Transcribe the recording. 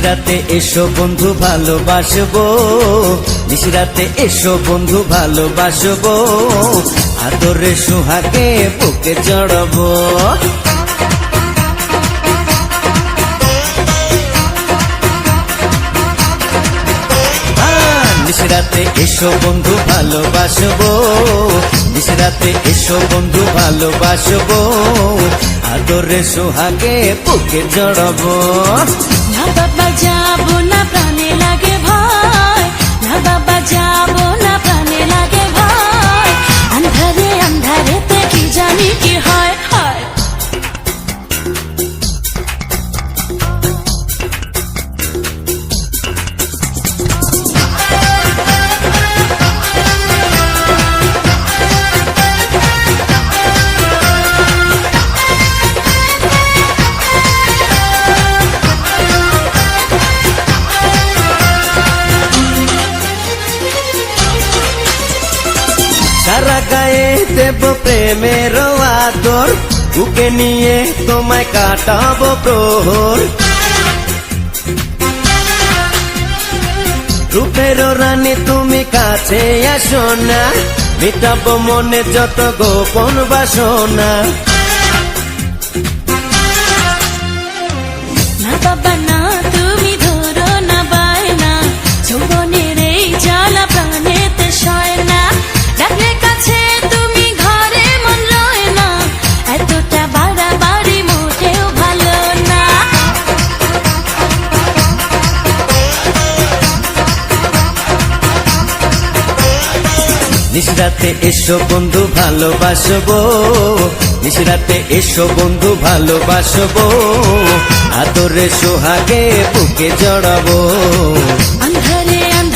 নিশরাতে এসো বন্ধু, ভালোবাসবো। নিশরাতে এসো বন্ধু, ভালোবাসবো। আদরে সুহাগে বুকে চড়বো। নিশরাতে এসো বন্ধু, ভালোবাসবো। নিশরাতে এসো বন্ধু, ভালোবাসবো। আদরে সোহাগে বুকে জড়বো না বাবা না প্রাণে দেব প্রেমের আদর, বুকে নিয়ে তোমায় কাটাবো প্রহর। রূপের রানী তুমি কাছে আসো না, মিটাবো মনে যত গোপন বাসনা। নিশরাতে এসো বন্ধু ভালোবাসবো। নিশরাতে এসো বন্ধু ভালোবাসবো। আদরে সোহাগে বুকে জড়াবো।